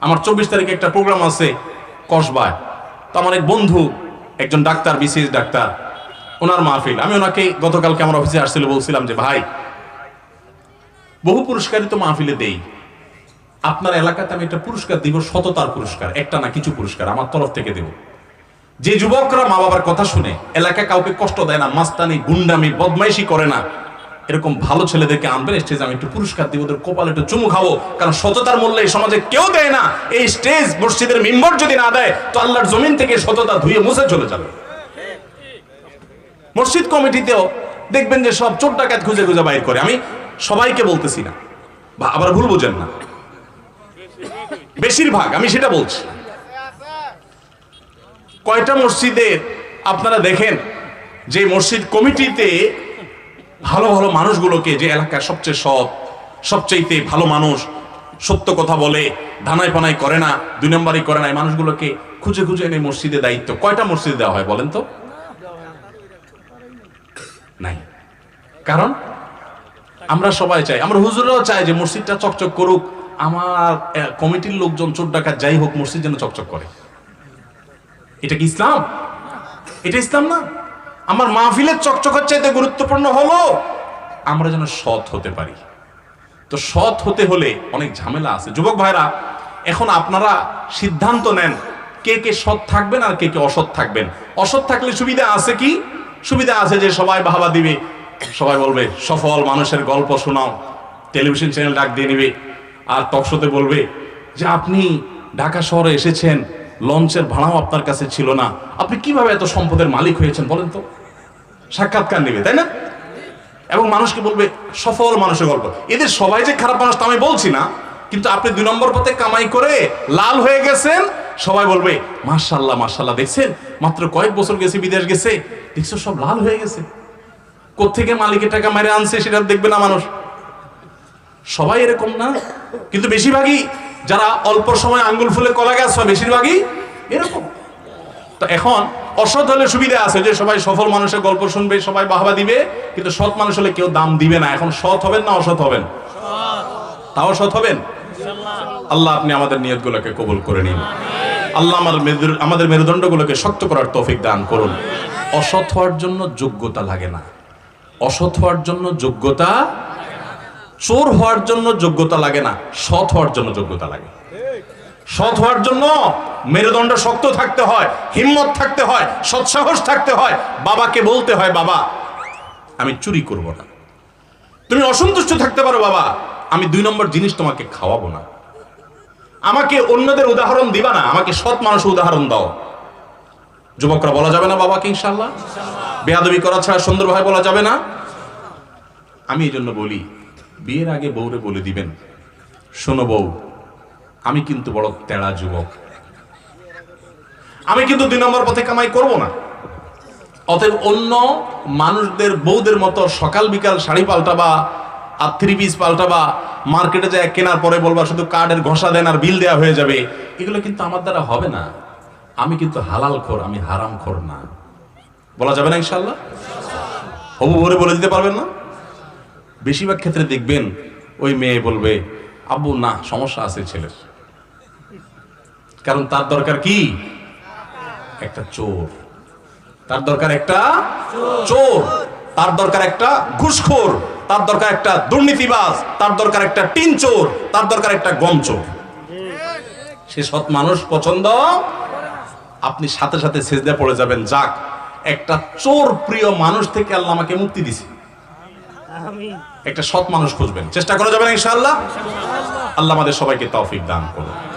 আমার চব্বিশ তারিখে একটা প্রোগ্রাম আছে কসবায়। তো আমার এক বন্ধু, একজন ডাক্তার, বিসিএস ডাক্তার, ওনার মাহফিল। আমি ওনাকে গতকালকে আমার অফিসে আসছিল, বলছিলাম যে, ভাই, বহু পুরস্কারই তো মাহফিলে দেই। আপনার এলাকাতে আমি একটা পুরস্কার দিব, সততার পুরস্কার। একটা না কিছু পুরস্কার, আমার তরফ থেকে দেব। যে যুবকরা মা বাবার কথা শুনে এলাকা কাউকে কষ্ট দেয় না, মাস্তানি, গুন্ডামি, বদমাইশি করে না। এরকম ভালো ছেলেদেরকে আনবেন স্টেজে আমি একটু পুরস্কার দিব, ওদের কপালে একটু চুমু খাব। কারণ সততার মূল্যে এই সমাজে কেউ দেয় না। এই স্টেজ মসজিদের মেম্বর যদি না দেয়, তো আল্লাহর জমিন থেকে সততা ধুয়ে মুছে চলে যাবে। মসজিদ কমিটিতেও দেখবেন যে সব চোর ডাকাত খুঁজে খুঁজে বাইর করে। আমি সবাইকে বলতেছি না। বা আবার ভুল বুঝেন না। বেশিরভাগ, আমি সেটা বলছি। কয়টা মসজিদে আপনারা দেখেন, যে মসজিদ কমিটিতে ভালো ভালো মানুষগুলোকে যে এলাকার সবচেয়ে সৎ, সবচাইতে ভালো মানুষ, সত্য কথা বলে ধানাই পানাই করে না, দুই নম্বরই করে না, এই মানুষগুলোকে খুঁজে খুঁজে এনে মসজিদে দায়িত্ব। কয়টা মসজিদে দেওয়া হয় বলেন তো? নাই। কারণ আমরা সবাই চাই, আমরা হুজুরাও চাই যে মসজিদটা চকচক করুক, আমার কমিটির লোকজন, চোর ডাকাত যাই হোক, মসজিদ যেন চকচক করে। এটা কি ইসলাম? এটা ইসলাম না? আমার মাহফিলের চকচকের চাইতে গুরুত্বপূর্ণ হলো আমরা যেন সৎ হতে পারি। তো সৎ হতে হলে অনেক ঝামেলা আছে। যুবক ভাইরা, এখন আপনারা সিদ্ধান্ত নেন কে কে সৎ থাকবেন আর কে কে অসৎ থাকবেন। অসৎ থাকলে সুবিধা আছে কি? সুবিধা আছে যে সবাই বাহাবা দিবে। সবাই বলবে, সফল মানুষের গল্প শোনাও। টেলিভিশন চ্যানেল ডাক দিয়ে নিবে। আর টকশোতে বলবে যে, আপনি ঢাকা শহরে এসেছেন, লঞ্চের ভাড়াও আপনার কাছে ছিল না। আপনি কীভাবে এত সম্পদের মালিক হয়েছেন? বলেন তো। সাক্ষাৎকার নেবে, তাই না? এবং মানুষকে বলবে, সফল মানুষের গল্প। এদের সবাই যে খারাপ মানুষ তা আমি বলছি না, কিন্তু আপনি দুই নম্বর পথে কামাই করে লাল হয়ে গেছেন, সবাই বলবে মার্শাল্লাহ মার্শাল্লাহ দেখছেন? মাত্র কয়েক বছর গেছে, বিদেশ গেছে, দেখছ সব লাল হয়ে গেছে। কোত্থেকে মালিকের টাকা মেরে আনছে সেটা দেখবে না মানুষ। সবাই এরকম না, কিন্তু বেশিরভাগই যারা অল্প সময় আঙ্গুল ফুলে কলা গাছ বেশিরভাগই এরকম। তো এখন অসৎ হলে সুবিধা আছে, যে সবাই সফল মানুষের গল্প শুনবে, সবাই বাহবা দিবে, কিন্তু সৎ মানুষ হলে কেউ দাম দিবে না। এখন সৎ হবেন না অসৎ হবেন? তাও সৎ হবেন? আল্লাহ আপনি আমাদের নিয়তগুলোকে কবুল করে নিন। আল্লাহ আমাদের মেরু- আমাদের মেরুদণ্ডগুলোকে শক্ত করার তৌফিক দান করুন। অসৎ হওয়ার জন্য যোগ্যতা লাগে না। অসৎ হওয়ার জন্য যোগ্যতা, চোর হওয়ার জন্য যোগ্যতা লাগে না। সৎ হওয়ার জন্য যোগ্যতা লাগে। সৎ হওয়ার জন্য মেরুদণ্ড শক্ত থাকতে হয়, হিম্মত থাকতে হয়, সৎসাহস থাকতে হয়, বাবাকে বলতে হয়, বাবা, আমি চুরি করব না। তুমি অসন্তুষ্ট থাকতে পারো, বাবা। আমি দুই নম্বর জিনিস তোমাকে খাওয়াবো না। আমাকে অন্যদের উদাহরণ দিবা না, আমাকে সৎ মানুষের উদাহরণ দাও। যুবকরা, বলা যাবে না বাবাকে ইনশাল্লাহ বেয়াদবি করা ছাড়া সুন্দরভাবে বলা যাবে না? আমি এই জন্য বলি, বিয়ের আগে বউরে বলে দিবেন, শোনো বউ আমি কিন্তু বড় তেড়া যুবক। আমি কিন্তু দুই নম্বর পথে কামাই করব না। অতএব অন্য মানুষদের বউদের মতো সকাল বিকাল শাড়ি পাল্টাবা, আর থ্রি পিস পাল্টাবা, মার্কেটে যায় কেনার পরে বলবা শুধু কার্ডের ঘষা দেন আর বিল দেওয়া হয়ে যাবে। এগুলো কিন্তু আমার দ্বারা হবে না। আমি কিন্তু হালাল খোর, আমি হারাম খোর না। বলা যাবে না ইনশাল্লাহ হবু ভরে বলে দিতে পারবেন না? বেশিরভাগ ক্ষেত্রে দেখবেন ওই মেয়ে বলবে, আব্বু, না, সমস্যা আছে ছেলের। কারণ তার দরকার কি? একটা চোর। তার দরকার একটা চোর। তার দরকার একটা ঘুষখোর। তার দরকার একটা দুর্নীতিবাজ। তার দরকার একটা টিন চোর। তার দরকার একটা গম চোর। সে সৎ মানুষ পছন্দ? আপনি সাথে সাথে সেজদা পড়ে যাবেন। যাক একটা চোর প্রিয় মানুষ থেকে আল্লাহ আমাকে মুক্তি দিছে। একটা সৎ মানুষ খুঁজবেন। চেষ্টা করা যাবেন ইনশাআল্লাহ? আল্লাহ আমাদের সবাইকে তৌফিক দান করুন।